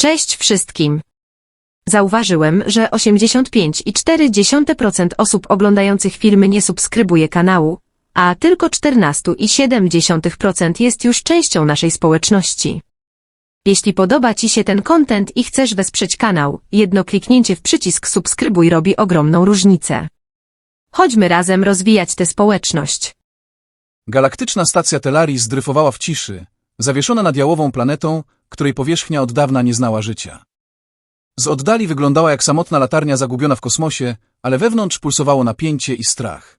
Cześć wszystkim. Zauważyłem, że 85,4% osób oglądających filmy nie subskrybuje kanału, a tylko 14,7% jest już częścią naszej społeczności. Jeśli podoba Ci się ten content i chcesz wesprzeć kanał, jedno kliknięcie w przycisk subskrybuj robi ogromną różnicę. Chodźmy razem rozwijać tę społeczność. Galaktyczna stacja Telaris dryfowała w ciszy, zawieszona nad jałową planetą, której powierzchnia od dawna nie znała życia. Z oddali wyglądała jak samotna latarnia zagubiona w kosmosie, ale wewnątrz pulsowało napięcie i strach.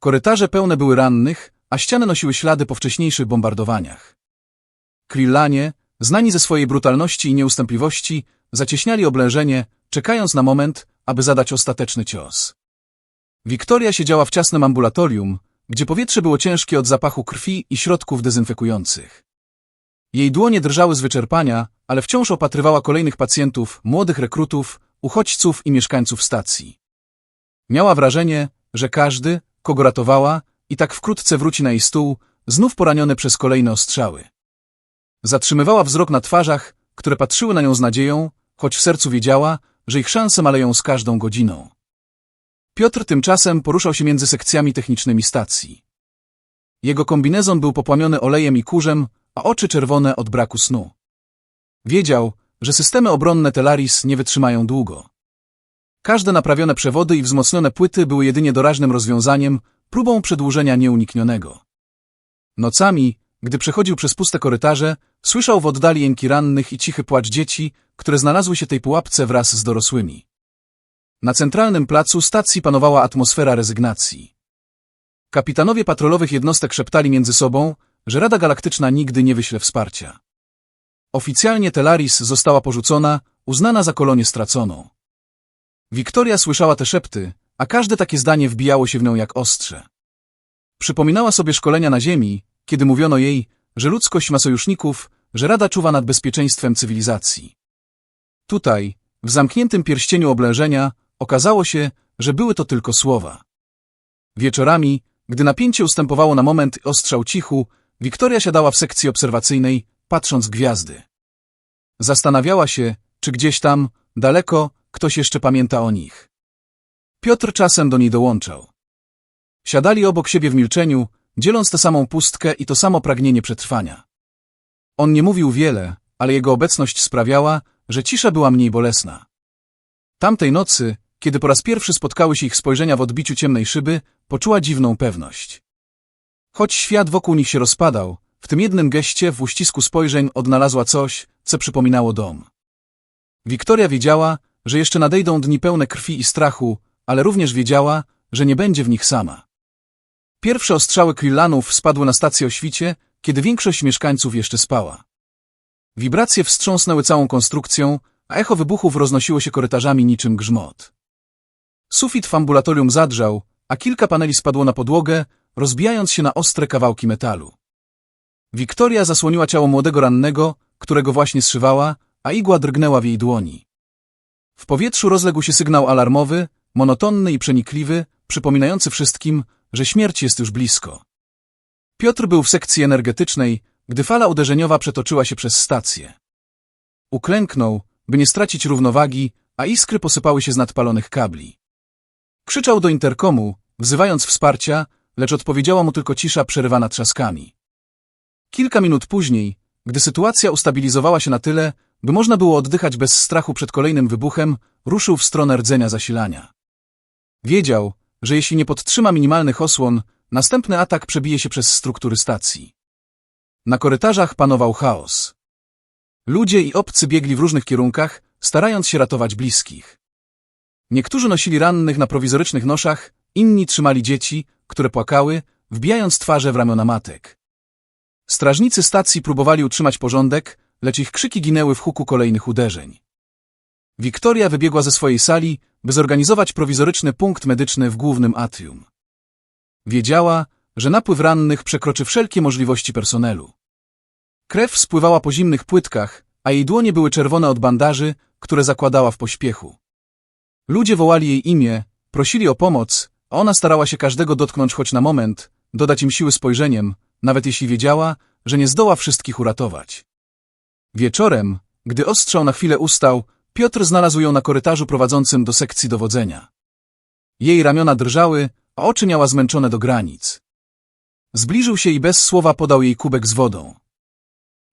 Korytarze pełne były rannych, a ściany nosiły ślady po wcześniejszych bombardowaniach. Krillanie, znani ze swojej brutalności i nieustępliwości, zacieśniali oblężenie, czekając na moment, aby zadać ostateczny cios. Wiktoria siedziała w ciasnym ambulatorium, gdzie powietrze było ciężkie od zapachu krwi i środków dezynfekujących. Jej dłonie drżały z wyczerpania, ale wciąż opatrywała kolejnych pacjentów, młodych rekrutów, uchodźców i mieszkańców stacji. Miała wrażenie, że każdy, kogo ratowała, i tak wkrótce wróci na jej stół, znów poraniony przez kolejne ostrzały. Zatrzymywała wzrok na twarzach, które patrzyły na nią z nadzieją, choć w sercu wiedziała, że ich szanse maleją z każdą godziną. Piotr tymczasem poruszał się między sekcjami technicznymi stacji. Jego kombinezon był popłamiony olejem i kurzem, a oczy czerwone od braku snu. Wiedział, że systemy obronne Telaris nie wytrzymają długo. Każde naprawione przewody i wzmocnione płyty były jedynie doraźnym rozwiązaniem, próbą przedłużenia nieuniknionego. Nocami, gdy przechodził przez puste korytarze, słyszał w oddali jęki rannych i cichy płacz dzieci, które znalazły się tej pułapce wraz z dorosłymi. Na centralnym placu stacji panowała atmosfera rezygnacji. Kapitanowie patrolowych jednostek szeptali między sobą, że Rada Galaktyczna nigdy nie wyśle wsparcia. Oficjalnie Telaris została porzucona, uznana za kolonię straconą. Wiktoria słyszała te szepty, a każde takie zdanie wbijało się w nią jak ostrze. Przypominała sobie szkolenia na Ziemi, kiedy mówiono jej, że ludzkość ma sojuszników, że Rada czuwa nad bezpieczeństwem cywilizacji. Tutaj, w zamkniętym pierścieniu oblężenia, okazało się, że były to tylko słowa. Wieczorami, gdy napięcie ustępowało na moment i ostrzał cichu, Wiktoria siadała w sekcji obserwacyjnej, patrząc gwiazdy. Zastanawiała się, czy gdzieś tam, daleko, ktoś jeszcze pamięta o nich. Piotr czasem do niej dołączał. Siadali obok siebie w milczeniu, dzieląc tę samą pustkę i to samo pragnienie przetrwania. On nie mówił wiele, ale jego obecność sprawiała, że cisza była mniej bolesna. Tamtej nocy, kiedy po raz pierwszy spotkały się ich spojrzenia w odbiciu ciemnej szyby, poczuła dziwną pewność. Choć świat wokół nich się rozpadał, w tym jednym geście w uścisku spojrzeń odnalazła coś, co przypominało dom. Wiktoria wiedziała, że jeszcze nadejdą dni pełne krwi i strachu, ale również wiedziała, że nie będzie w nich sama. Pierwsze ostrzały Krillanów spadły na stację o świcie, kiedy większość mieszkańców jeszcze spała. Wibracje wstrząsnęły całą konstrukcją, a echo wybuchów roznosiło się korytarzami niczym grzmot. Sufit w ambulatorium zadrżał, a kilka paneli spadło na podłogę, rozbijając się na ostre kawałki metalu. Wiktoria zasłoniła ciało młodego rannego, którego właśnie zszywała, a igła drgnęła w jej dłoni. W powietrzu rozległ się sygnał alarmowy, monotonny i przenikliwy, przypominający wszystkim, że śmierć jest już blisko. Piotr był w sekcji energetycznej, gdy fala uderzeniowa przetoczyła się przez stację. Uklęknął, by nie stracić równowagi, a iskry posypały się z nadpalonych kabli. Krzyczał do interkomu, wzywając wsparcia, lecz odpowiedziała mu tylko cisza przerywana trzaskami. Kilka minut później, gdy sytuacja ustabilizowała się na tyle, by można było oddychać bez strachu przed kolejnym wybuchem, ruszył w stronę rdzenia zasilania. Wiedział, że jeśli nie podtrzyma minimalnych osłon, następny atak przebije się przez struktury stacji. Na korytarzach panował chaos. Ludzie i obcy biegli w różnych kierunkach, starając się ratować bliskich. Niektórzy nosili rannych na prowizorycznych noszach, inni trzymali dzieci, które płakały, wbijając twarze w ramiona matek. Strażnicy stacji próbowali utrzymać porządek, lecz ich krzyki ginęły w huku kolejnych uderzeń. Wiktoria wybiegła ze swojej sali, by zorganizować prowizoryczny punkt medyczny w głównym atrium. Wiedziała, że napływ rannych przekroczy wszelkie możliwości personelu. Krew spływała po zimnych płytkach, a jej dłonie były czerwone od bandaży, które zakładała w pośpiechu. Ludzie wołali jej imię, prosili o pomoc, ona starała się każdego dotknąć choć na moment, dodać im siły spojrzeniem, nawet jeśli wiedziała, że nie zdoła wszystkich uratować. Wieczorem, Gdy ostrzał na chwilę ustał, Piotr znalazł ją na korytarzu prowadzącym do sekcji dowodzenia. Jej ramiona drżały, a oczy miała zmęczone do granic. Zbliżył się i bez słowa podał jej kubek z wodą.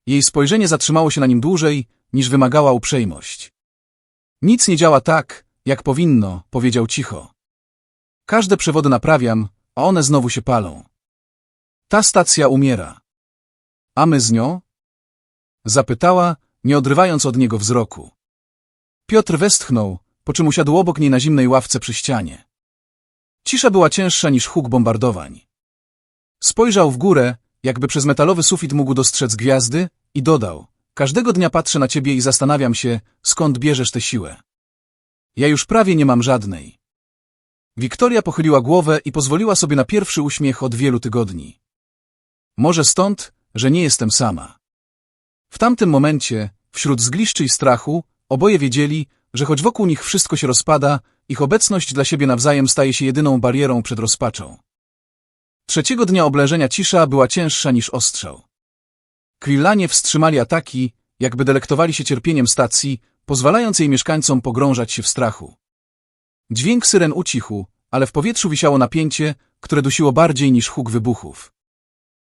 Jej spojrzenie zatrzymało się na nim dłużej, niż wymagała uprzejmość. Nic nie działa tak, jak powinno, powiedział cicho. Każde przewody naprawiam, a one znowu się palą. Ta stacja umiera. A my z nią? Zapytała, nie odrywając od niego wzroku. Piotr westchnął, po czym usiadł obok niej na zimnej ławce przy ścianie. Cisza była cięższa niż huk bombardowań. Spojrzał w górę, jakby przez metalowy sufit mógł dostrzec gwiazdy, i dodał: Każdego dnia patrzę na ciebie i zastanawiam się, skąd bierzesz tę siłę. Ja już prawie nie mam żadnej. Wiktoria pochyliła głowę i pozwoliła sobie na pierwszy uśmiech od wielu tygodni. Może stąd, że nie jestem sama. W tamtym momencie, wśród zgliszczy i strachu, oboje wiedzieli, że choć wokół nich wszystko się rozpada, ich obecność dla siebie nawzajem staje się jedyną barierą przed rozpaczą. Trzeciego dnia oblężenia cisza była cięższa niż ostrzał. Krillanie wstrzymali ataki, jakby delektowali się cierpieniem stacji, pozwalając jej mieszkańcom pogrążać się w strachu. Dźwięk syren ucichł, ale w powietrzu wisiało napięcie, które dusiło bardziej niż huk wybuchów.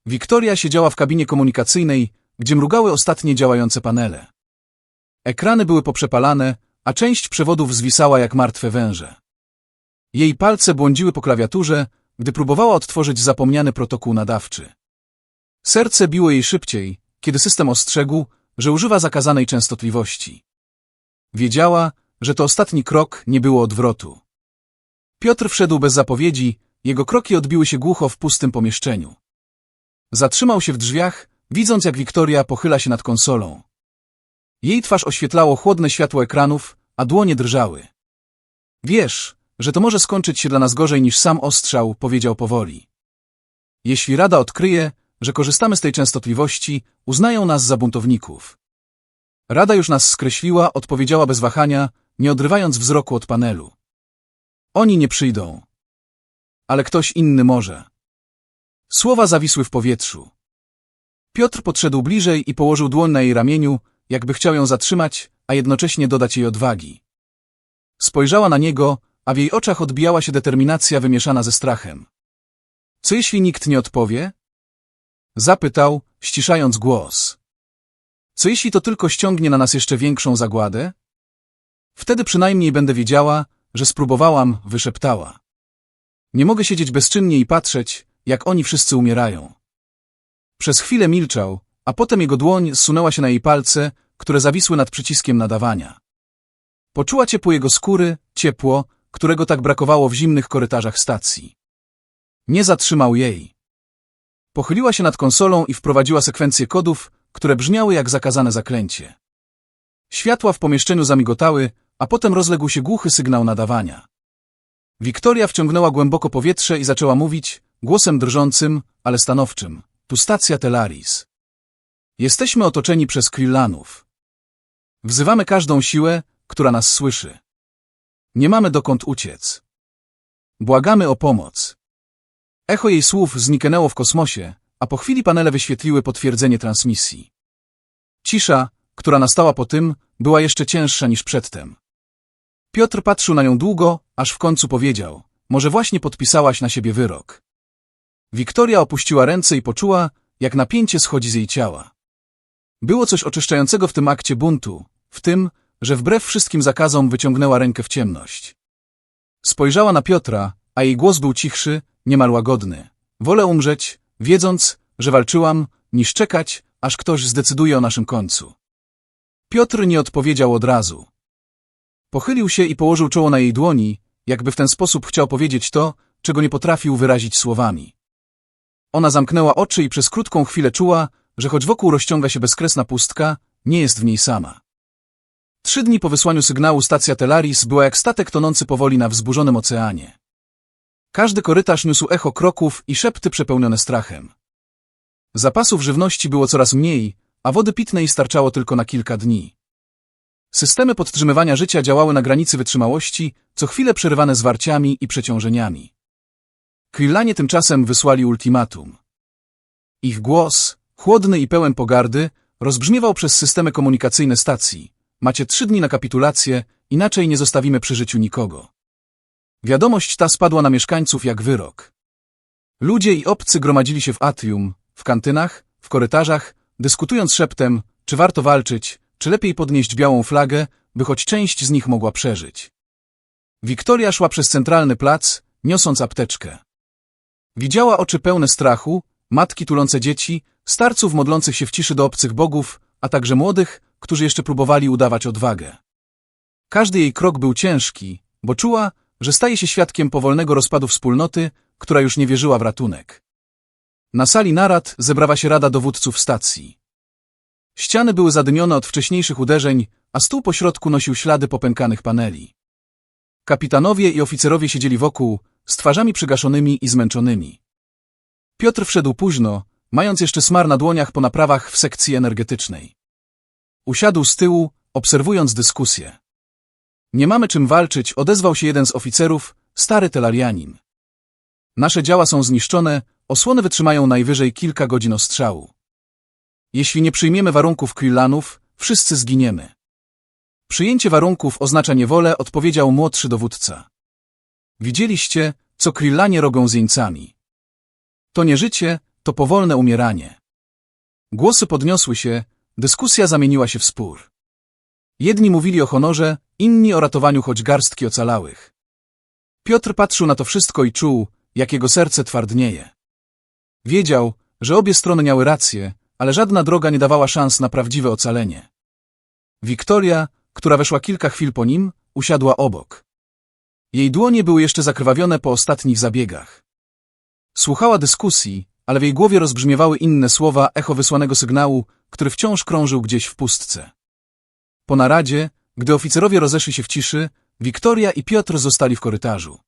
Wiktoria siedziała w kabinie komunikacyjnej, gdzie mrugały ostatnie działające panele. Ekrany były poprzepalane, a część przewodów zwisała jak martwe węże. Jej palce błądziły po klawiaturze, gdy próbowała odtworzyć zapomniany protokół nadawczy. Serce biło jej szybciej, kiedy system ostrzegł, że używa zakazanej częstotliwości. Wiedziała, że to ostatni krok, nie było odwrotu. Piotr wszedł bez zapowiedzi, jego kroki odbiły się głucho w pustym pomieszczeniu. Zatrzymał się w drzwiach, widząc jak Wiktoria pochyla się nad konsolą. Jej twarz oświetlało chłodne światło ekranów, a dłonie drżały. Wiesz, że to może skończyć się dla nas gorzej niż sam ostrzał, powiedział powoli. Jeśli Rada odkryje, że korzystamy z tej częstotliwości, uznają nas za buntowników. Rada już nas skreśliła, odpowiedziała bez wahania, nie odrywając wzroku od panelu. Oni nie przyjdą. Ale ktoś inny może. Słowa zawisły w powietrzu. Piotr podszedł bliżej i położył dłoń na jej ramieniu, jakby chciał ją zatrzymać, a jednocześnie dodać jej odwagi. Spojrzała na niego, a w jej oczach odbijała się determinacja wymieszana ze strachem. Co jeśli nikt nie odpowie? Zapytał, ściszając głos. Co jeśli to tylko ściągnie na nas jeszcze większą zagładę? Wtedy przynajmniej będę wiedziała, że spróbowałam, wyszeptała. Nie mogę siedzieć bezczynnie i patrzeć, jak oni wszyscy umierają. Przez chwilę milczał, a potem jego dłoń zsunęła się na jej palce, które zawisły nad przyciskiem nadawania. Poczuła ciepło jego skóry, ciepło, którego tak brakowało w zimnych korytarzach stacji. Nie zatrzymał jej. Pochyliła się nad konsolą i wprowadziła sekwencję kodów, które brzmiały jak zakazane zaklęcie. Światła w pomieszczeniu zamigotały, a potem rozległ się głuchy sygnał nadawania. Wiktoria wciągnęła głęboko powietrze i zaczęła mówić, głosem drżącym, ale stanowczym. Tu stacja Telaris. Jesteśmy otoczeni przez Krillanów. Wzywamy każdą siłę, która nas słyszy. Nie mamy dokąd uciec. Błagamy o pomoc. Echo jej słów zniknęło w kosmosie, a po chwili panele wyświetliły potwierdzenie transmisji. Cisza, która nastała po tym, była jeszcze cięższa niż przedtem. Piotr patrzył na nią długo, aż w końcu powiedział, może właśnie podpisałaś na siebie wyrok. Wiktoria opuściła ręce i poczuła, jak napięcie schodzi z jej ciała. Było coś oczyszczającego w tym akcie buntu, w tym, że wbrew wszystkim zakazom wyciągnęła rękę w ciemność. Spojrzała na Piotra, a jej głos był cichszy, niemal łagodny. Wolę umrzeć, wiedząc, że walczyłam, niż czekać, aż ktoś zdecyduje o naszym końcu. Piotr nie odpowiedział od razu. Pochylił się i położył czoło na jej dłoni, jakby w ten sposób chciał powiedzieć to, czego nie potrafił wyrazić słowami. Ona zamknęła oczy i przez krótką chwilę czuła, że choć wokół rozciąga się bezkresna pustka, nie jest w niej sama. Trzy dni po wysłaniu sygnału stacja Telaris była jak statek tonący powoli na wzburzonym oceanie. Każdy korytarz niósł echo kroków i szepty przepełnione strachem. Zapasów żywności było coraz mniej, a wody pitnej starczało tylko na kilka dni. Systemy podtrzymywania życia działały na granicy wytrzymałości, co chwilę przerywane zwarciami i przeciążeniami. Krillanie tymczasem wysłali ultimatum. Ich głos, chłodny i pełen pogardy, rozbrzmiewał przez systemy komunikacyjne stacji. Macie trzy dni na kapitulację, inaczej nie zostawimy przy życiu nikogo. Wiadomość ta spadła na mieszkańców jak wyrok. Ludzie i obcy gromadzili się w atrium, w kantynach, w korytarzach, dyskutując szeptem, czy warto walczyć, czy lepiej podnieść białą flagę, by choć część z nich mogła przeżyć. Wiktoria szła przez centralny plac, niosąc apteczkę. Widziała oczy pełne strachu, matki tulące dzieci, starców modlących się w ciszy do obcych bogów, a także młodych, którzy jeszcze próbowali udawać odwagę. Każdy jej krok był ciężki, bo czuła, że staje się świadkiem powolnego rozpadu wspólnoty, która już nie wierzyła w ratunek. Na sali narad zebrała się rada dowódców stacji. Ściany były zadymione od wcześniejszych uderzeń, a stół pośrodku nosił ślady popękanych paneli. Kapitanowie i oficerowie siedzieli wokół, z twarzami przygaszonymi i zmęczonymi. Piotr wszedł późno, mając jeszcze smar na dłoniach po naprawach w sekcji energetycznej. Usiadł z tyłu, obserwując dyskusję. Nie mamy czym walczyć, odezwał się jeden z oficerów, stary telarianin. Nasze działa są zniszczone, osłony wytrzymają najwyżej kilka godzin ostrzału. Jeśli nie przyjmiemy warunków Quillanów, wszyscy zginiemy. Przyjęcie warunków oznacza niewolę, odpowiedział młodszy dowódca. Widzieliście, co Krillanie robią z jeńcami. To nie życie, to powolne umieranie. Głosy podniosły się, dyskusja zamieniła się w spór. Jedni mówili o honorze, inni o ratowaniu choć garstki ocalałych. Piotr patrzył na to wszystko i czuł, jak jego serce twardnieje. Wiedział, że obie strony miały rację, ale żadna droga nie dawała szans na prawdziwe ocalenie. Wiktoria, która weszła kilka chwil po nim, usiadła obok. Jej dłonie były jeszcze zakrwawione po ostatnich zabiegach. Słuchała dyskusji, ale w jej głowie rozbrzmiewały inne słowa, echo wysłanego sygnału, który wciąż krążył gdzieś w pustce. Po naradzie, gdy oficerowie rozeszli się w ciszy, Wiktoria i Piotr zostali w korytarzu.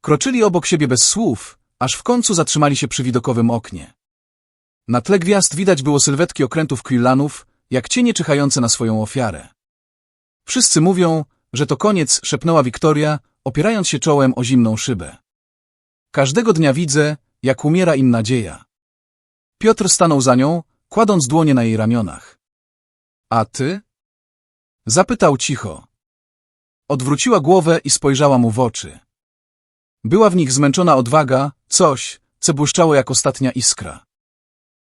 Kroczyli obok siebie bez słów, aż w końcu zatrzymali się przy widokowym oknie. Na tle gwiazd widać było sylwetki okrętów Quillanów, jak cienie czyhające na swoją ofiarę. Wszyscy mówią, że to koniec, szepnęła Wiktoria, opierając się czołem o zimną szybę. Każdego dnia widzę, jak umiera im nadzieja. Piotr stanął za nią, kładąc dłonie na jej ramionach. A ty? Zapytał cicho. Odwróciła głowę i spojrzała mu w oczy. Była w nich zmęczona odwaga, coś, co błyszczało jak ostatnia iskra.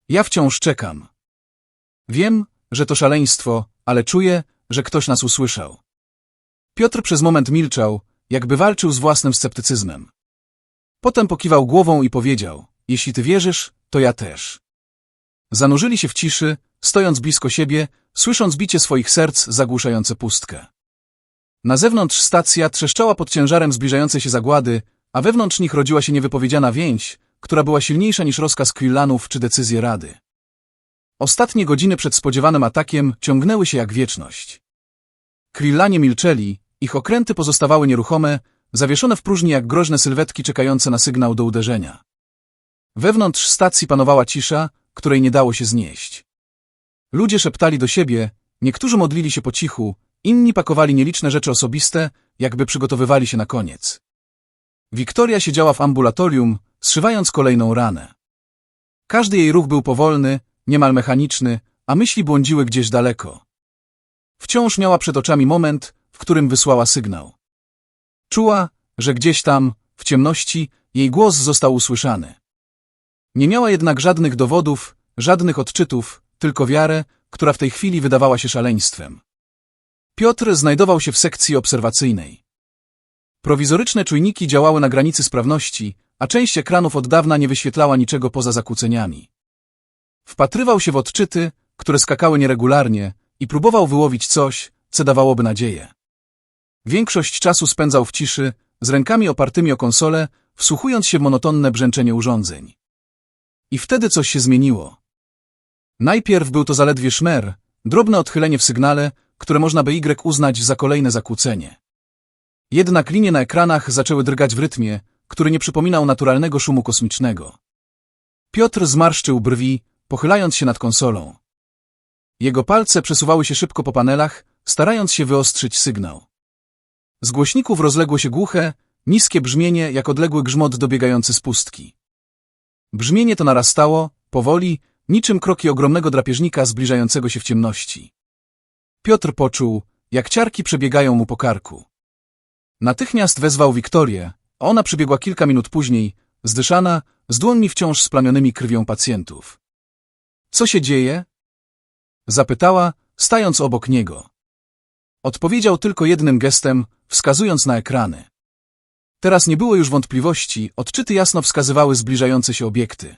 Ja wciąż czekam. Wiem, że to szaleństwo, ale czuję, że ktoś nas usłyszał. Piotr przez moment milczał, jakby walczył z własnym sceptycyzmem. Potem pokiwał głową i powiedział, jeśli ty wierzysz, to ja też. Zanurzyli się w ciszy, stojąc blisko siebie, słysząc bicie swoich serc zagłuszające pustkę. Na zewnątrz stacja trzeszczała pod ciężarem zbliżającej się zagłady, a wewnątrz nich rodziła się niewypowiedziana więź, która była silniejsza niż rozkaz Quillanów czy decyzje Rady. Ostatnie godziny przed spodziewanym atakiem ciągnęły się jak wieczność. Krillanie milczeli, ich okręty pozostawały nieruchome, zawieszone w próżni jak groźne sylwetki czekające na sygnał do uderzenia. Wewnątrz stacji panowała cisza, której nie dało się znieść. Ludzie szeptali do siebie, niektórzy modlili się po cichu, inni pakowali nieliczne rzeczy osobiste, jakby przygotowywali się na koniec. Wiktoria siedziała w ambulatorium, zszywając kolejną ranę. Każdy jej ruch był powolny, niemal mechaniczny, a myśli błądziły gdzieś daleko. Wciąż miała przed oczami moment, w którym wysłała sygnał. Czuła, że gdzieś tam, w ciemności, jej głos został usłyszany. Nie miała jednak żadnych dowodów, żadnych odczytów, tylko wiarę, która w tej chwili wydawała się szaleństwem. Piotr znajdował się w sekcji obserwacyjnej. Prowizoryczne czujniki działały na granicy sprawności, a część ekranów od dawna nie wyświetlała niczego poza zakłóceniami. Wpatrywał się w odczyty, które skakały nieregularnie i próbował wyłowić coś, co dawałoby nadzieję. Większość czasu spędzał w ciszy, z rękami opartymi o konsolę, wsłuchując się w monotonne brzęczenie urządzeń. I wtedy coś się zmieniło. Najpierw był to zaledwie szmer, drobne odchylenie w sygnale, które można by Y uznać za kolejne zakłócenie. Jednak linie na ekranach zaczęły drgać w rytmie, który nie przypominał naturalnego szumu kosmicznego. Piotr zmarszczył brwi, pochylając się nad konsolą. Jego palce przesuwały się szybko po panelach, starając się wyostrzyć sygnał. Z głośników rozległo się głuche, niskie brzmienie, jak odległy grzmot dobiegający z pustki. Brzmienie to narastało, powoli, niczym kroki ogromnego drapieżnika zbliżającego się w ciemności. Piotr poczuł, jak ciarki przebiegają mu po karku. Natychmiast wezwał Wiktorię, ona przybiegła kilka minut później, zdyszana, z dłońmi wciąż splamionymi krwią pacjentów. Co się dzieje? Zapytała, stając obok niego. Odpowiedział tylko jednym gestem, wskazując na ekrany. Teraz nie było już wątpliwości, odczyty jasno wskazywały zbliżające się obiekty.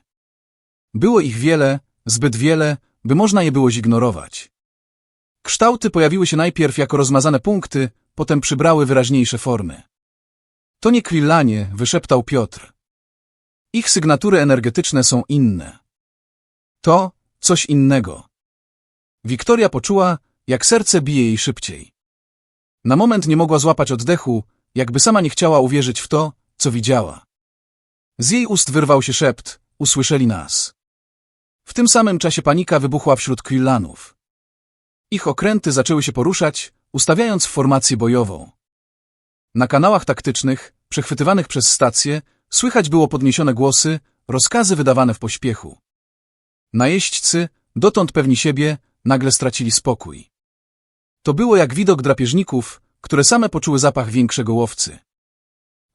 Było ich wiele, zbyt wiele, by można je było zignorować. Kształty pojawiły się najpierw jako rozmazane punkty, potem przybrały wyraźniejsze formy. To nie Krillanie, wyszeptał Piotr. Ich sygnatury energetyczne są inne. To coś innego. Wiktoria poczuła, jak serce bije jej szybciej. Na moment nie mogła złapać oddechu, jakby sama nie chciała uwierzyć w to, co widziała. Z jej ust wyrwał się szept, usłyszeli nas. W tym samym czasie panika wybuchła wśród Quillanów. Ich okręty zaczęły się poruszać, ustawiając w formację bojową. Na kanałach taktycznych, przechwytywanych przez stacje, słychać było podniesione głosy, rozkazy wydawane w pośpiechu. Najeźdźcy, dotąd pewni siebie, nagle stracili spokój. To było jak widok drapieżników, które same poczuły zapach większego łowcy.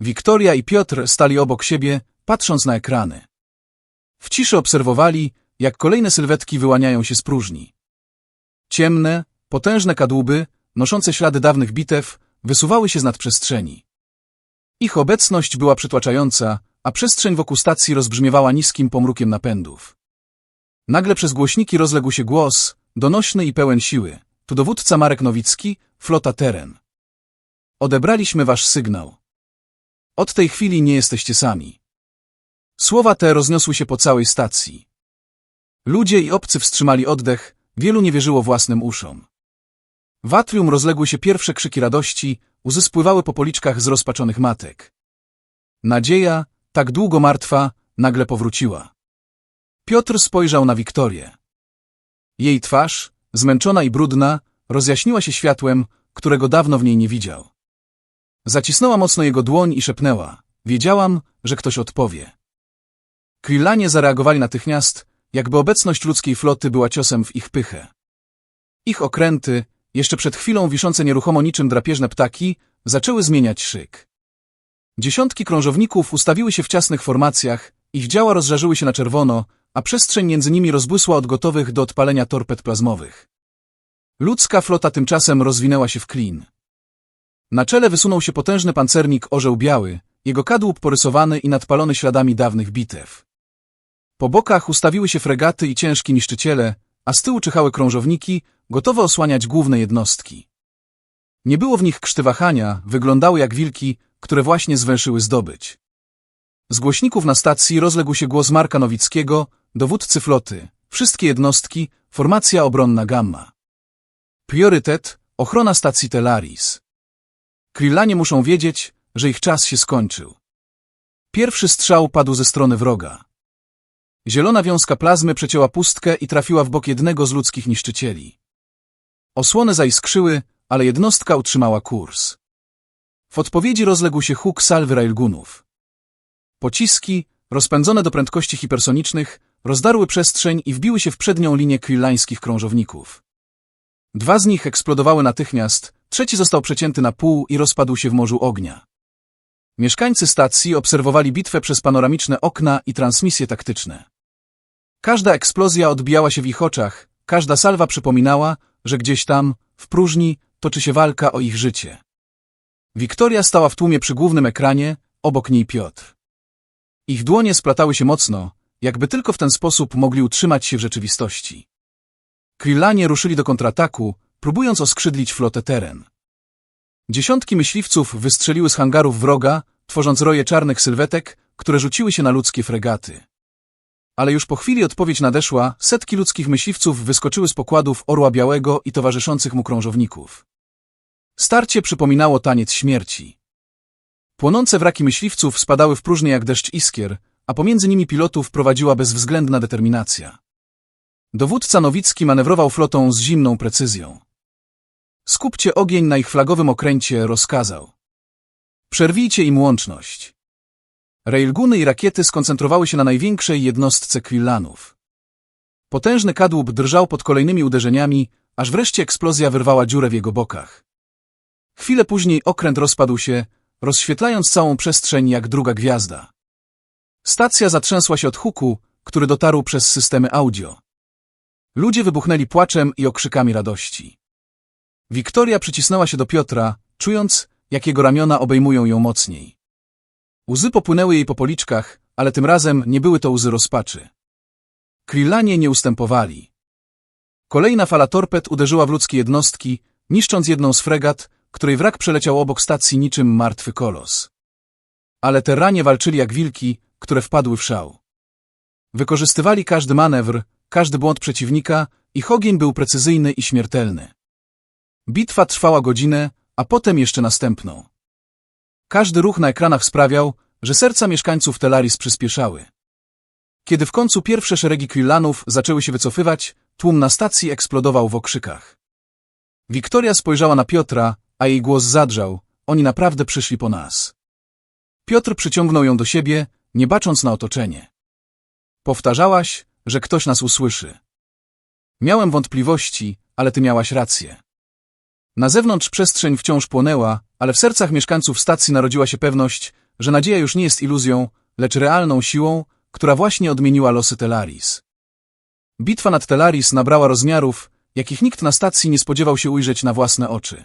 Wiktoria i Piotr stali obok siebie, patrząc na ekrany. W ciszy obserwowali, jak kolejne sylwetki wyłaniają się z próżni. Ciemne, potężne kadłuby, noszące ślady dawnych bitew, wysuwały się z nadprzestrzeni. Ich obecność była przytłaczająca, a przestrzeń wokół stacji rozbrzmiewała niskim pomrukiem napędów. Nagle przez głośniki rozległ się głos, donośny i pełen siły. Tu dowódca Marek Nowicki, flota Teren. Odebraliśmy wasz sygnał. Od tej chwili nie jesteście sami. Słowa te rozniosły się po całej stacji. Ludzie i obcy wstrzymali oddech, wielu nie wierzyło własnym uszom. W atrium rozległy się pierwsze krzyki radości, łzy spływały po policzkach zrozpaczonych matek. Nadzieja, tak długo martwa, nagle powróciła. Piotr spojrzał na Wiktorię. Jej twarz, zmęczona i brudna, rozjaśniła się światłem, którego dawno w niej nie widział. Zacisnęła mocno jego dłoń i szepnęła. Wiedziałam, że ktoś odpowie. Quillanie zareagowali natychmiast, jakby obecność ludzkiej floty była ciosem w ich pychę. Ich okręty, jeszcze przed chwilą wiszące nieruchomo niczym drapieżne ptaki, zaczęły zmieniać szyk. Dziesiątki krążowników ustawiły się w ciasnych formacjach, ich działa rozżarzyły się na czerwono, a przestrzeń między nimi rozbłysła od gotowych do odpalenia torped plazmowych. Ludzka flota tymczasem rozwinęła się w klin. Na czele wysunął się potężny pancernik orzeł biały, jego kadłub porysowany i nadpalony śladami dawnych bitew. Po bokach ustawiły się fregaty i ciężki niszczyciele, a z tyłu czyhały krążowniki, gotowe osłaniać główne jednostki. Nie było w nich krzty wahania, wyglądały jak wilki, które właśnie zwęszyły zdobyć. Z głośników na stacji rozległ się głos Marka Nowickiego, dowódcy floty, wszystkie jednostki, formacja obronna Gamma. Priorytet, ochrona stacji Telaris. Krillanie muszą wiedzieć, że ich czas się skończył. Pierwszy strzał padł ze strony wroga. Zielona wiązka plazmy przecięła pustkę i trafiła w bok jednego z ludzkich niszczycieli. Osłony zaiskrzyły, ale jednostka utrzymała kurs. W odpowiedzi rozległ się huk salwy railgunów. Pociski, rozpędzone do prędkości hipersonicznych, rozdarły przestrzeń i wbiły się w przednią linię krillańskich krążowników. Dwa z nich eksplodowały natychmiast, trzeci został przecięty na pół i rozpadł się w morzu ognia. Mieszkańcy stacji obserwowali bitwę przez panoramiczne okna i transmisje taktyczne. Każda eksplozja odbijała się w ich oczach, każda salwa przypominała, że gdzieś tam, w próżni, toczy się walka o ich życie. Wiktoria stała w tłumie przy głównym ekranie, obok niej Piotr. Ich dłonie splatały się mocno, jakby tylko w ten sposób mogli utrzymać się w rzeczywistości. Krillanie ruszyli do kontrataku, próbując oskrzydlić flotę teren. Dziesiątki myśliwców wystrzeliły z hangarów wroga, tworząc roje czarnych sylwetek, które rzuciły się na ludzkie fregaty. Ale już po chwili odpowiedź nadeszła, setki ludzkich myśliwców wyskoczyły z pokładów Orła Białego i towarzyszących mu krążowników. Starcie przypominało taniec śmierci. Płonące wraki myśliwców spadały w próżnię jak deszcz iskier, a pomiędzy nimi pilotów prowadziła bezwzględna determinacja. Dowódca Nowicki manewrował flotą z zimną precyzją. Skupcie ogień na ich flagowym okręcie, rozkazał. Przerwijcie im łączność. Railguny i rakiety skoncentrowały się na największej jednostce Quillanów. Potężny kadłub drżał pod kolejnymi uderzeniami, aż wreszcie eksplozja wyrwała dziurę w jego bokach. Chwilę później okręt rozpadł się, rozświetlając całą przestrzeń jak druga gwiazda. Stacja zatrzęsła się od huku, który dotarł przez systemy audio. Ludzie wybuchnęli płaczem i okrzykami radości. Wiktoria przycisnęła się do Piotra, czując, jak jego ramiona obejmują ją mocniej. Łzy popłynęły jej po policzkach, ale tym razem nie były to łzy rozpaczy. Krillanie nie ustępowali. Kolejna fala torped uderzyła w ludzkie jednostki, niszcząc jedną z fregat, której wrak przeleciał obok stacji niczym martwy kolos. Ale terranie walczyli jak wilki, które wpadły w szał. Wykorzystywali każdy manewr, każdy błąd przeciwnika, ich ogień był precyzyjny i śmiertelny. Bitwa trwała godzinę, a potem jeszcze następną. Każdy ruch na ekranach sprawiał, że serca mieszkańców Telaris przyspieszały. Kiedy w końcu pierwsze szeregi Quillanów zaczęły się wycofywać, tłum na stacji eksplodował w okrzykach. Wiktoria spojrzała na Piotra, a jej głos zadrżał. Oni naprawdę przyszli po nas. Piotr przyciągnął ją do siebie, nie bacząc na otoczenie. Powtarzałaś, że ktoś nas usłyszy. Miałem wątpliwości, ale ty miałaś rację. Na zewnątrz przestrzeń wciąż płonęła, ale w sercach mieszkańców stacji narodziła się pewność, że nadzieja już nie jest iluzją, lecz realną siłą, która właśnie odmieniła losy Telaris. Bitwa nad Telaris nabrała rozmiarów, jakich nikt na stacji nie spodziewał się ujrzeć na własne oczy.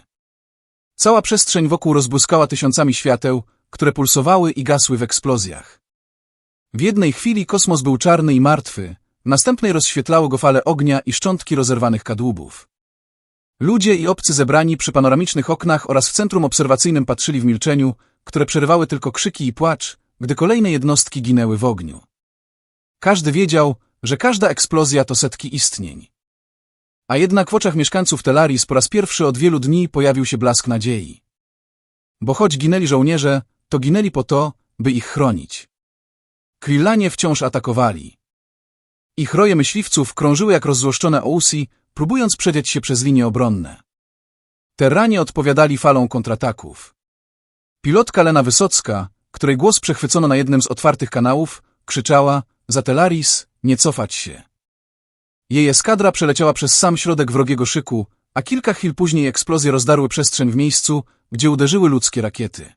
Cała przestrzeń wokół rozbłyskała tysiącami świateł, które pulsowały i gasły w eksplozjach. W jednej chwili kosmos był czarny i martwy, następnej rozświetlały go fale ognia i szczątki rozerwanych kadłubów. Ludzie i obcy zebrani przy panoramicznych oknach oraz w centrum obserwacyjnym patrzyli w milczeniu, które przerywały tylko krzyki i płacz, gdy kolejne jednostki ginęły w ogniu. Każdy wiedział, że każda eksplozja to setki istnień. A jednak w oczach mieszkańców Telaris po raz pierwszy od wielu dni pojawił się blask nadziei. Bo choć ginęli żołnierze, to ginęli po to, by ich chronić. Krillanie wciąż atakowali. Ich roje myśliwców krążyły jak rozzłoszczone ousy, próbując przedzieć się przez linie obronne. Terranie odpowiadali falą kontrataków. Pilotka Lena Wysocka, której głos przechwycono na jednym z otwartych kanałów, krzyczała za Telaris, nie cofać się. Jej eskadra przeleciała przez sam środek wrogiego szyku, a kilka chwil później eksplozje rozdarły przestrzeń w miejscu, gdzie uderzyły ludzkie rakiety.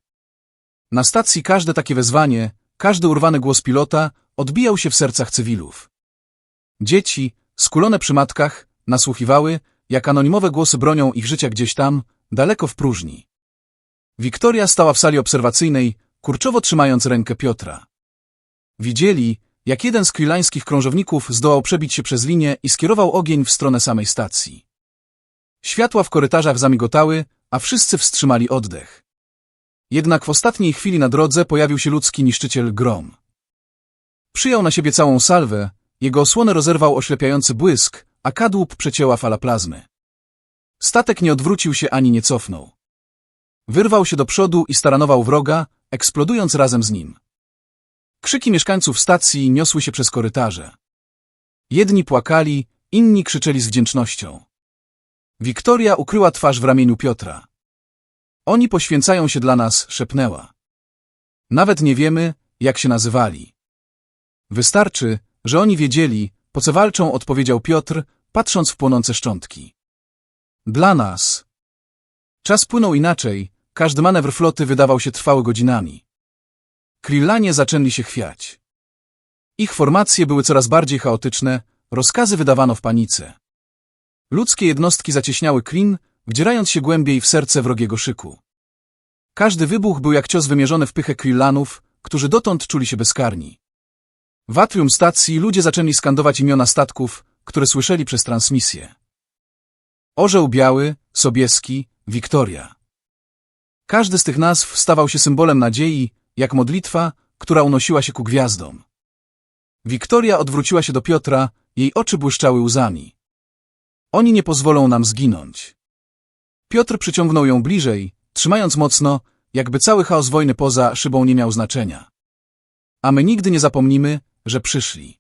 Na stacji każde takie wezwanie, każdy urwany głos pilota odbijał się w sercach cywilów. Dzieci, skulone przy matkach, nasłuchiwały, jak anonimowe głosy bronią ich życia gdzieś tam, daleko w próżni. Wiktoria stała w sali obserwacyjnej, kurczowo trzymając rękę Piotra. Widzieli, jak jeden z krilańskich krążowników zdołał przebić się przez linię i skierował ogień w stronę samej stacji. Światła w korytarzach zamigotały, a wszyscy wstrzymali oddech. Jednak w ostatniej chwili na drodze pojawił się ludzki niszczyciel Grom. Przyjął na siebie całą salwę, jego osłonę rozerwał oślepiający błysk, a kadłub przecięła fala plazmy. Statek nie odwrócił się ani nie cofnął. Wyrwał się do przodu i staranował wroga, eksplodując razem z nim. Krzyki mieszkańców stacji niosły się przez korytarze. Jedni płakali, inni krzyczeli z wdzięcznością. Wiktoria ukryła twarz w ramieniu Piotra. Oni poświęcają się dla nas, szepnęła. Nawet nie wiemy, jak się nazywali. Wystarczy, że oni wiedzieli, po co walczą, odpowiedział Piotr, patrząc w płonące szczątki. Dla nas. Czas płynął inaczej, każdy manewr floty wydawał się trwały godzinami. Krillanie zaczęli się chwiać. Ich formacje były coraz bardziej chaotyczne, rozkazy wydawano w panice. Ludzkie jednostki zacieśniały klin, wdzierając się głębiej w serce wrogiego szyku. Każdy wybuch był jak cios wymierzony w pychę Krillanów, którzy dotąd czuli się bezkarni. W atrium stacji ludzie zaczęli skandować imiona statków, które słyszeli przez transmisję. Orzeł Biały, Sobieski, Wiktoria. Każdy z tych nazw stawał się symbolem nadziei, jak modlitwa, która unosiła się ku gwiazdom. Wiktoria odwróciła się do Piotra, jej oczy błyszczały łzami. Oni nie pozwolą nam zginąć. Piotr przyciągnął ją bliżej, trzymając mocno, jakby cały chaos wojny poza szybą nie miał znaczenia. A my nigdy nie zapomnimy, że przyszli.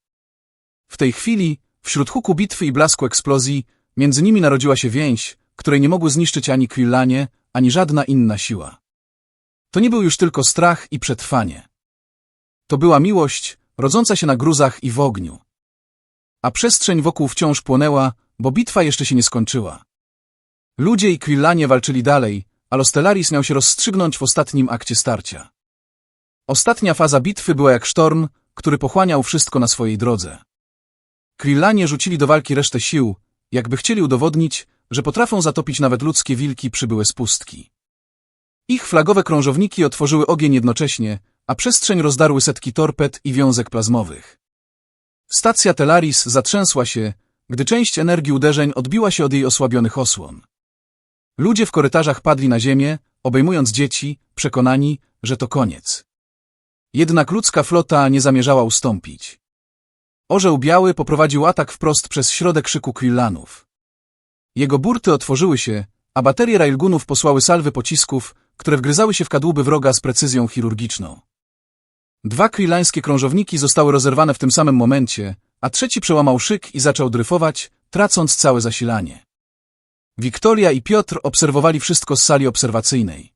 W tej chwili, wśród huku bitwy i blasku eksplozji, między nimi narodziła się więź, której nie mogły zniszczyć ani Quillanie, ani żadna inna siła. To nie był już tylko strach i przetrwanie. To była miłość, rodząca się na gruzach i w ogniu. a przestrzeń wokół wciąż płonęła, bo bitwa jeszcze się nie skończyła. Ludzie i Quillanie walczyli dalej, a Lostelaris miał się rozstrzygnąć w ostatnim akcie starcia. Ostatnia faza bitwy była jak sztorm, który pochłaniał wszystko na swojej drodze. Quillanie rzucili do walki resztę sił, jakby chcieli udowodnić, że potrafią zatopić nawet ludzkie wilki przybyłe z pustki. Ich flagowe krążowniki otworzyły ogień jednocześnie, a przestrzeń rozdarły setki torped i wiązek plazmowych. Stacja Telaris zatrzęsła się, gdy część energii uderzeń odbiła się od jej osłabionych osłon. Ludzie w korytarzach padli na ziemię, obejmując dzieci, przekonani, że to koniec. Jednak ludzka flota nie zamierzała ustąpić. Orzeł Biały poprowadził atak wprost przez środek szyku Quillanów. Jego burty otworzyły się, a baterie railgunów posłały salwy pocisków, które wgryzały się w kadłuby wroga z precyzją chirurgiczną. Dwa krillańskie krążowniki zostały rozerwane w tym samym momencie, a trzeci przełamał szyk i zaczął dryfować, tracąc całe zasilanie. Wiktoria i Piotr obserwowali wszystko z sali obserwacyjnej.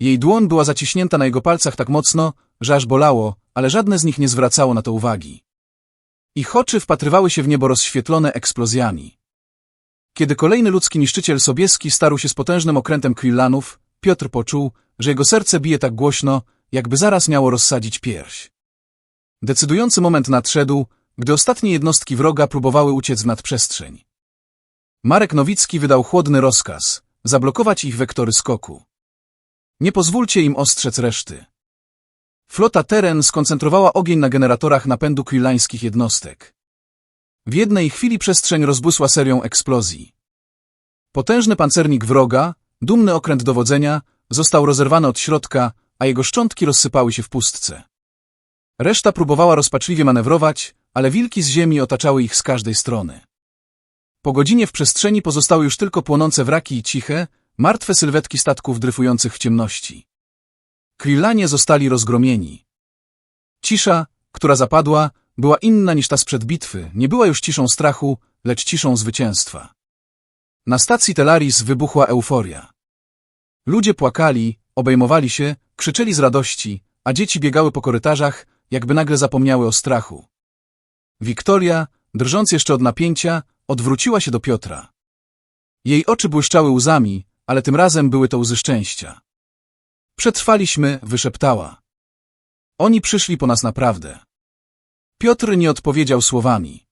Jej dłoń była zaciśnięta na jego palcach tak mocno, że aż bolało, ale żadne z nich nie zwracało na to uwagi. Ich oczy wpatrywały się w niebo rozświetlone eksplozjami. Kiedy kolejny ludzki niszczyciel Sobieski starł się z potężnym okrętem Quillanów, Piotr poczuł, że jego serce bije tak głośno, jakby zaraz miało rozsadzić pierś. Decydujący moment nadszedł, gdy ostatnie jednostki wroga próbowały uciec w nadprzestrzeń. Marek Nowicki wydał chłodny rozkaz – zablokować ich wektory skoku. Nie pozwólcie im ostrzec reszty. Flota Teren skoncentrowała ogień na generatorach napędu krillańskich jednostek. W jednej chwili przestrzeń rozbłysła serią eksplozji. Potężny pancernik wroga, dumny okręt dowodzenia, został rozerwany od środka, a jego szczątki rozsypały się w pustce. Reszta próbowała rozpaczliwie manewrować, ale wilki z ziemi otaczały ich z każdej strony. Po godzinie w przestrzeni pozostały już tylko płonące wraki i ciche, martwe sylwetki statków dryfujących w ciemności. Krillanie zostali rozgromieni. Cisza, która zapadła, była inna niż ta sprzed bitwy, nie była już ciszą strachu, lecz ciszą zwycięstwa. Na stacji Telaris wybuchła euforia. Ludzie płakali, obejmowali się, krzyczeli z radości, a dzieci biegały po korytarzach, jakby nagle zapomniały o strachu. Wiktoria, drżąc jeszcze od napięcia, odwróciła się do Piotra. Jej oczy błyszczały łzami, ale tym razem były to łzy szczęścia. Przetrwaliśmy, wyszeptała. Oni przyszli po nas naprawdę. Piotr nie odpowiedział słowami.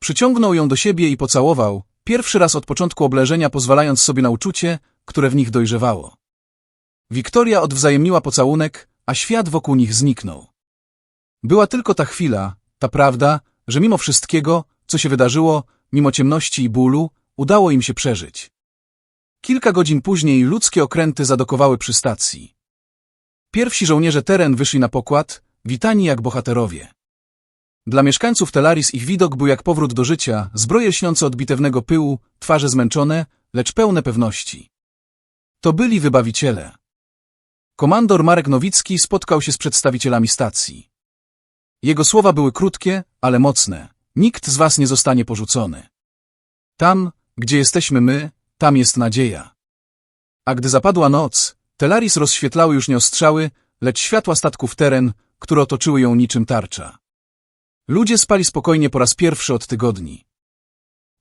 Przyciągnął ją do siebie i pocałował, pierwszy raz od początku obleżenia pozwalając sobie na uczucie, które w nich dojrzewało. Wiktoria odwzajemniła pocałunek, a świat wokół nich zniknął. Była tylko ta chwila, ta prawda, że mimo wszystkiego, co się wydarzyło, mimo ciemności i bólu, udało im się przeżyć. Kilka godzin później ludzkie okręty zadokowały przy stacji. Pierwsi żołnierze teren wyszli na pokład, witani jak bohaterowie. Dla mieszkańców Telaris ich widok był jak powrót do życia, zbroje lśniące od bitewnego pyłu, twarze zmęczone, lecz pełne pewności. To byli wybawiciele. Komandor Marek Nowicki spotkał się z przedstawicielami stacji. Jego słowa były krótkie, ale mocne. Nikt z was nie zostanie porzucony. Tam, gdzie jesteśmy my, tam jest nadzieja. A gdy zapadła noc, Telaris rozświetlały już nie ostrzały, lecz światła statków teren, które otoczyły ją niczym tarcza. Ludzie spali spokojnie po raz pierwszy od tygodni.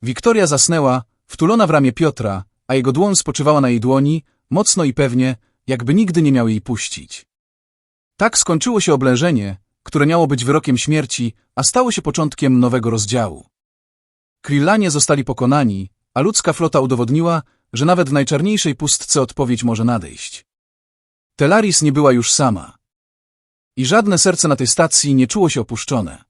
Wiktoria zasnęła, wtulona w ramię Piotra, a jego dłoń spoczywała na jej dłoni, mocno i pewnie, jakby nigdy nie miał jej puścić. Tak skończyło się oblężenie, które miało być wyrokiem śmierci, a stało się początkiem nowego rozdziału. Krillanie zostali pokonani, a ludzka flota udowodniła, że nawet w najczarniejszej pustce odpowiedź może nadejść. Telaris nie była już sama. I żadne serce na tej stacji nie czuło się opuszczone.